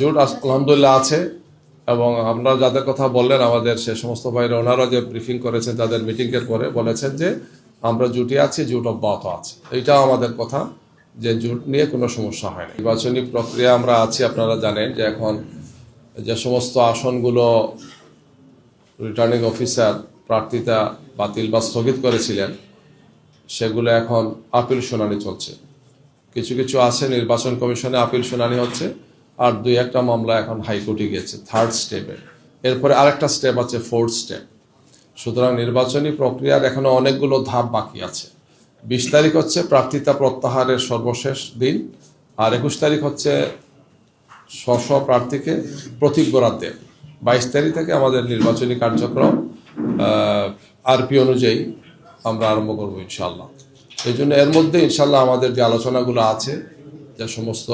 জোট আলহামদুলিল্লাহ আছে। এবং আপনারা যাদের কথা বললেন, আমাদের সে সমস্ত ভাইরা, ওনারা যে ব্রিফিং করেছেন তাদের মিটিং এর পরে বলেছেন যে, আমরা জুটে আছি, জুট অব্যাহত আছে। এইটাও আমাদের কথা, যে জুট নিয়ে কোনো সমস্যা হয় না নির্বাচনী প্রক্রিয়া আমরা আছি, আপনারা জানেন যে এখন যে সমস্ত আসনগুলো রিটার্নিং অফিসার প্রার্থিতা বাতিল বা স্থগিত করেছিলেন, সেগুলো এখন আপিল শুনানি চলছে। কিছু কিছু আছে, নির্বাচন কমিশনে আপিল শুনানি হচ্ছে। আর দুই একটা মামলা এখন হাইকোর্টে গেছে থার্ড স্টেপে এরপরে আরেকটা স্টেপ আছে ফোর্থ স্টেপ সুতরাং নির্বাচনী প্রক্রিয়ার এখনও অনেকগুলো ধাপ বাকি আছে। বিশ তারিখ হচ্ছে প্রার্থিতা প্রত্যাহারের সর্বশেষ দিন, আর একুশ তারিখ হচ্ছে স্ব প্রার্থীকে প্রতীক বরাদ্দের বাইশ তারিখ থেকে আমাদের নির্বাচনী কার্যক্রম আরপি অনুযায়ী আমরা আরম্ভ করব ইনশাল্লাহ এই জন্য এর মধ্যে ইনশাল্লাহ আমাদের যে আলোচনাগুলো আছে যে সমস্ত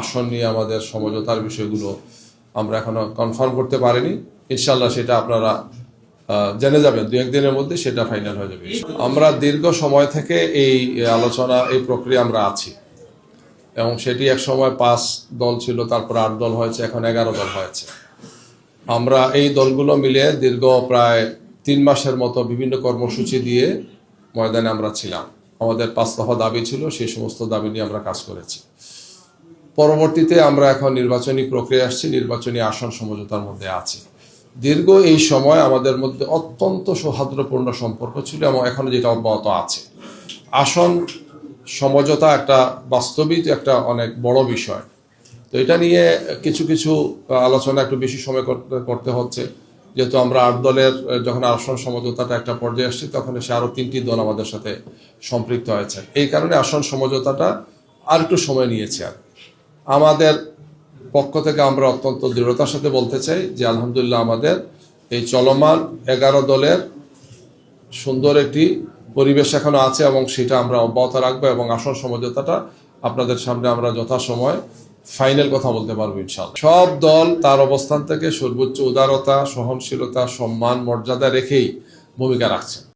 আসন নিয়ে আমাদের সমঝোতার বিষয়গুলো আমরা এখনও কনফার্ম করতে পারিনি। ইনশাল্লাহ সেটা আপনারা জেনে যাবেন। দু একদিনের মধ্যে সেটা ফাইনাল হয়ে যাবে। আমরা দীর্ঘ সময় থেকে এই আলোচনা, এই প্রক্রিয়া আমরা আছি। এবং সেটি এক সময় পাঁচ দল ছিল, তারপর আট দল হয়েছে, এখন এগারো দল হয়েছে। আমরা এই দলগুলো মিলে দীর্ঘ প্রায় তিন মাসের মতো বিভিন্ন কর্মসূচি দিয়ে ময়দানে আমরা ছিলাম। আমাদের পাঁচ দফা দাবি ছিল, সেই সমস্ত দাবি নিয়ে আমরা কাজ করেছি। পরবর্তীতে আমরা এখন নির্বাচনী প্রক্রিয়া আসছি, নির্বাচনী আসন সমঝোতার মধ্যে আছি। দীর্ঘ এই সময় আমাদের মধ্যে অত্যন্ত সৌহার্দ্যপূর্ণ সম্পর্ক ছিল এবং এখনও যেটা অব্যাহত আছে। আসন সমঝোতা একটা বাস্তবিক, একটা অনেক বড় বিষয়। তো এটা নিয়ে কিছু কিছু আলোচনা একটু বেশি সময় করতে করতে হচ্ছে। যেহেতু আমরা আট দলের যখন আসন সমঝোতাটা একটা পর্যায়ে আসছে, তখন সে আরও তিনটি দল আমাদের সাথে সম্পৃক্ত হয়েছে। এই কারণে আসন সমঝোতাটা আর একটু সময় নিয়েছে আর। আমাদের পক্ষ থেকে আমরা অত্যন্ত দৃঢ়তার সাথে বলতে চাই যে, আলহামদুলিল্লাহ আমাদের এই চলমান এগারো দলের সুন্দর একটি পরিবেশ এখনও আছে এবং সেটা আমরা অব্যাহত রাখব এবং আসন সমঝোতাটা আপনাদের সামনে আমরা যথাসময় ফাইনাল কথা বলতে পারব ইনশাল্লাহ সব দল তার অবস্থান থেকে সর্বোচ্চ উদারতা, সহনশীলতা, সম্মান, মর্যাদা রেখেই ভূমিকা রাখছে